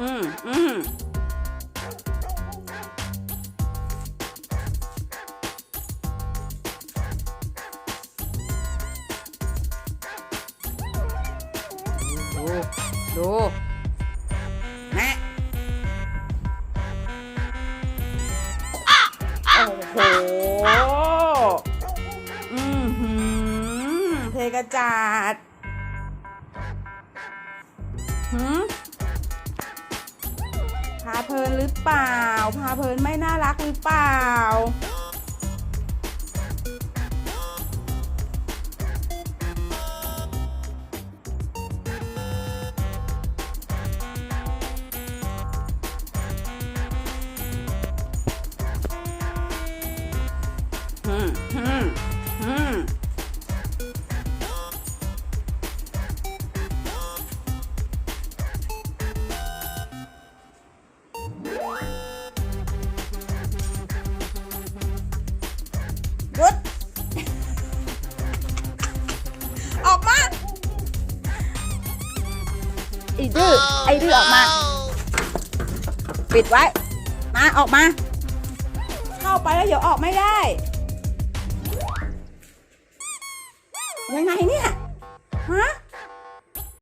อืมอืมดูดูแม่โอ้โหอือหือเทกระจาดาเพลินหรือเปล่า พาเพลินไม่น่ารักหรือเปล่า อ้ดื้อไอ้ดื้อออกมา ปิดไว้ มาออกมา เข้าไปแล้วเดี๋ยวออกไม่ได้ยังไงเนี่ยฮะ